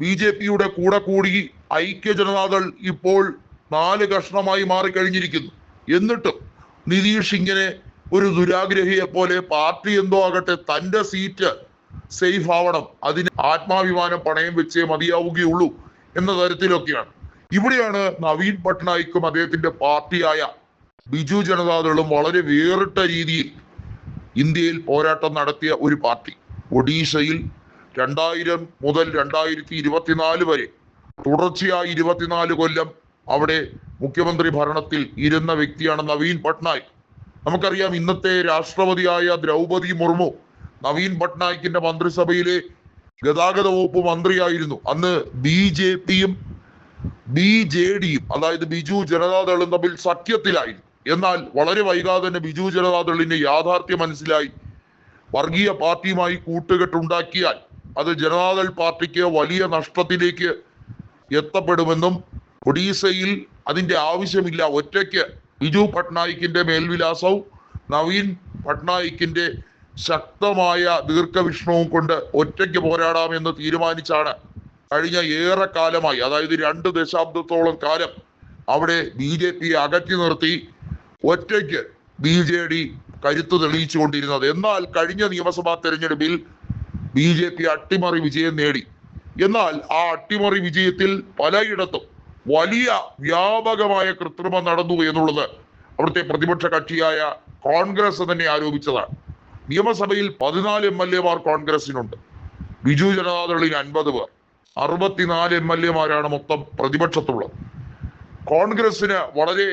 B J പിയുടെ കൂടെ കൂടി ഐക്യ ജനതാദൾ ഇപ്പോൾ നാല് കഷ്ണമായി മാറിക്കഴിഞ്ഞിരിക്കുന്നു. എന്നിട്ടും നിതീഷ് ഇങ്ങനെ ഒരു ദുരാഗ്രഹിയെ പോലെ പാർട്ടി എന്തോ ആകട്ടെ തന്റെ സീറ്റ് സേഫ് ആവണം അതിന് ആത്മാഭിമാനം പണയം വെച്ചേ മതിയാവുകയുള്ളൂ എന്ന തരത്തിലൊക്കെയാണ്. ഇവിടെയാണ് നവീൻ പട്നായിക്കും അദ്ദേഹത്തിന്റെ പാർട്ടിയായ ബിജു ജനതാദളും വളരെ വേറിട്ട രീതിയിൽ ഇന്ത്യയിൽ പോരാട്ടം നടത്തിയ ഒരു പാർട്ടി. ഒഡീഷയിൽ രണ്ടായിരം മുതൽ രണ്ടായിരത്തി ഇരുപത്തിനാല് വരെ. തുടർച്ചയായി ഇരുപത്തിനാല് കൊല്ലം അവിടെ മുഖ്യമന്ത്രി ഭരണത്തിൽ ഇരുന്ന വ്യക്തിയാണ് നവീൻ പട്നായിക്. നമുക്കറിയാം ഇന്നത്തെ രാഷ്ട്രപതിയായ ദ്രൗപതി മുർമു നവീൻ പട്നായിക്കിന്റെ മന്ത്രിസഭയിലെ ഗതാഗത വകുപ്പ് മന്ത്രിയായിരുന്നു. അന്ന് ബി ജെ പിയും ബി ജെ ഡിയും അതായത് ബിജു ജനതാദളും തമ്മിൽ സഖ്യത്തിലായിരുന്നു. എന്നാൽ വളരെ വൈകാതെ തന്നെ ബിജു ജനതാദളിന് യാഥാർത്ഥ്യം മനസ്സിലായി വർഗീയ പാർട്ടിയുമായി കൂട്ടുകെട്ടുണ്ടാക്കിയാൽ അത് ജനതാദൾ പാർട്ടിക്ക് വലിയ നഷ്ടത്തിലേക്ക് എത്തപ്പെടുമെന്നും ഒഡീസയിൽ അതിന്റെ ആവശ്യമില്ല. ഒറ്റയ്ക്ക് ബിജു പട്നായിക്കിന്റെ മേൽവിലാസവും നവീൻ പട്നായിക്കിന്റെ ശക്തമായ ദീർഘവിഷ്ണവും കൊണ്ട് ഒറ്റയ്ക്ക് പോരാടാമെന്ന് തീരുമാനിച്ചാണ് കഴിഞ്ഞ ഏറെ കാലമായി അതായത് രണ്ട് ദശാബ്ദത്തോളം കാലം അവിടെ ബി ജെ പി അകറ്റി നിർത്തി ഒറ്റയ്ക്ക് ബി ജെ ഡി കരുത്ത് തെളിയിച്ചുകൊണ്ടിരുന്നത്. എന്നാൽ കഴിഞ്ഞ നിയമസഭാ തെരഞ്ഞെടുപ്പിൽ ബി ജെ പി അട്ടിമറി വിജയം നേടി. എന്നാൽ ആ അട്ടിമറി വിജയത്തിൽ പലയിടത്തും വലിയ വ്യാപകമായ കൃത്രിമം നടന്നു എന്നുള്ളത് അവിടുത്തെ പ്രതിപക്ഷ കക്ഷിയായ കോൺഗ്രസ് തന്നെ ആരോപിച്ചതാണ്. നിയമസഭയിൽ പതിനാല് എം എൽ എമാർ കോൺഗ്രസിനുണ്ട്. ബിജു ജനതാദളിന് അൻപത് പേർ. അറുപത്തിനാല് എം എൽ എമാരാണ് മൊത്തം പ്രതിപക്ഷത്തുള്ളത്. കോൺഗ്രസിന് വളരെ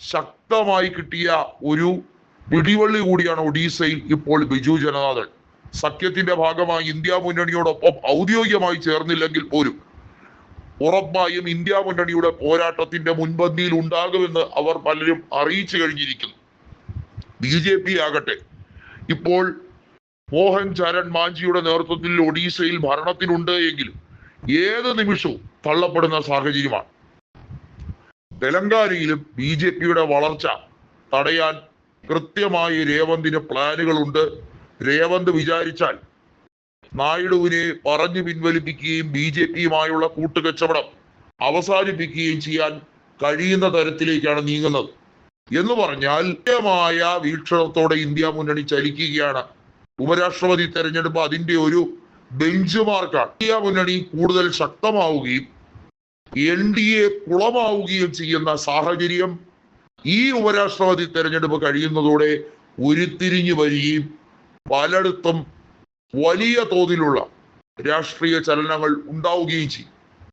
ശക്തമായി കിട്ടിയ ഒരു പിടിവള്ളി കൂടിയാണ് ഒഡീസയിൽ ഇപ്പോൾ ബിജു ജനതാദൾ. സഖ്യത്തിന്റെ ഭാഗമായി ഇന്ത്യ മുന്നണിയോടൊപ്പം ഔദ്യോഗികമായി ചേർന്നില്ലെങ്കിൽ പോലും ഉറപ്പായും ഇന്ത്യ മുന്നണിയുടെ പോരാട്ടത്തിന്റെ മുൻപന്തിയിൽ ഉണ്ടാകുമെന്ന് അവർ പലരും അറിയിച്ചു കഴിഞ്ഞിരിക്കുന്നു. ബി ജെ പി ആകട്ടെ. ഇപ്പോൾ മോഹൻ ചരൺ മാഞ്ചിയുടെ നേതൃത്വത്തിൽ ഒഡീഷയിൽ ഭരണത്തിനുണ്ട് എങ്കിലും ഏത് നിമിഷവും തള്ളപ്പെടുന്ന സാഹചര്യമാണ്. തെലങ്കാനയിലും ബി ജെ പിയുടെ വളർച്ച തടയാൻ കൃത്യമായി രേവന്തിന് പ്ലാനുകളുണ്ട്. രേവന്ത് വിചാരിച്ചാൽ നായിഡുവിനെ പറഞ്ഞു പിൻവലിപ്പിക്കുകയും ബി ജെ പിയുമായുള്ള കൂട്ടുകച്ചവടം അവസാനിപ്പിക്കുകയും ചെയ്യാൻ കഴിയുന്ന തരത്തിലേക്കാണ് നീങ്ങുന്നത്. എന്ന് പറഞ്ഞാൽ കൃത്യമായ വീക്ഷണത്തോടെ ഇന്ത്യ മുന്നണി ചലിക്കുകയാണ്. ഉപരാഷ്ട്രപതി തെരഞ്ഞെടുപ്പ് അതിന്റെ ഒരു ബെഞ്ച് മാർക്കാണ് ഇന്ത്യ മുന്നണി കൂടുതൽ ശക്തമാവുകയും എൻ ഡി എ കുളമാവുകയും ചെയ്യുന്ന സാഹചര്യം ഈ ഉപരാഷ്ട്രപതി തെരഞ്ഞെടുപ്പ് കഴിയുന്നതോടെ ഉരുത്തിരിഞ്ഞു വരികയും പലയിടത്തും വലിയ തോതിലുള്ള രാഷ്ട്രീയ ചലനങ്ങൾ ഉണ്ടാവുകയും ചെയ്യും.